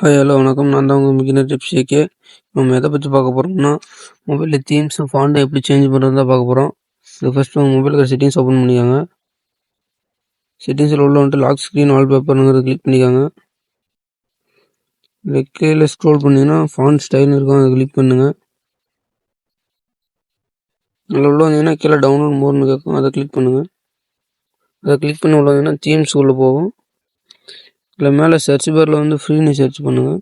Hi hello வணக்கம். நான் தான் உங்கள் பிகினர் டிப்ஸ் ஏகே நம்ம எதை பற்றி பார்க்க போகிறோம்னா மொபைலில் தீம்ஸு ஃபாண்டை எப்படி சேஞ்ச் பண்ணுறது தான் பார்க்க போகிறோம் இது ஃபஸ்ட்டு உங்கள் மொபைலுக்கு செட்டிங்ஸ் ஓப்பன் பண்ணிக்கோங்க. செட்டிங்ஸில் உள்ள வந்துட்டு லாக் ஸ்க்ரீன் வால்பேப்பருங்கிறத கிளிக் பண்ணிக்கோங்க. இல்லை கீழே ஸ்க்ரோல் பண்ணிங்கன்னா ஃபாண்ட் ஸ்டைல் இருக்கும் அதை கிளிக் பண்ணுங்கள் அதில் உள்ள வந்தீங்கன்னா கீழே டவுன்லோட் மோர்னு கேட்கும் அதை கிளிக் பண்ணுங்கள் அதை கிளிக் பண்ணி உள்ள வந்தீங்கன்னா தீம்ஸ் உள்ளே போகும். இல்லை மேலே சர்ச் பாரில் வந்து ஃப்ரீன்னு சர்ச் பண்ணுங்கள்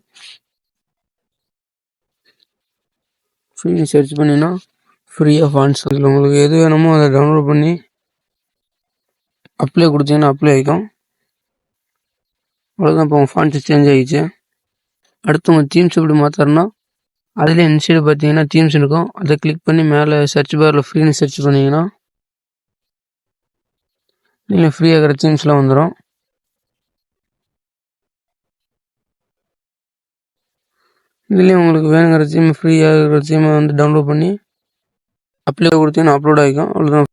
ஃப்ரீனு சர்ச் பண்ணினா ஃப்ரீயாக ஃபாண்ட்ஸ் இதில் உங்களுக்கு எது வேணுமோ அதை டவுன்லோட் பண்ணி அப்ளை கொடுத்தீங்கன்னா அப்ளை ஆகிக்கும் அவ்வளோதான் இப்போ உங்கள் ஃபாண்ட்ஸ் சேஞ்ச் ஆகிடுச்சு அடுத்து உங்கள் தீம்ஸ் எப்படி மாற்றுறனா அதில் இன்சைடு பார்த்தீங்கன்னா தீம்ஸ் இருக்கும். அதை கிளிக் பண்ணி மேலே சர்ச் பாரில் ஃப்ரீன்னு சர்ச் பண்ணிங்கன்னா நீங்கள் ஃப்ரீ இருக்கிற தீம்ஸ்லாம் வந்துடும் இதுலேயும் உங்களுக்கு வேணுங்கிற சிம் ஃப்ரீயாக இருக்கிற சிம்மை வந்து டவுன்லோட் பண்ணி அப்ளை கொடுத்தீங்கன்னா அப்லோட் ஆகிக்கும். அவ்வளோதான்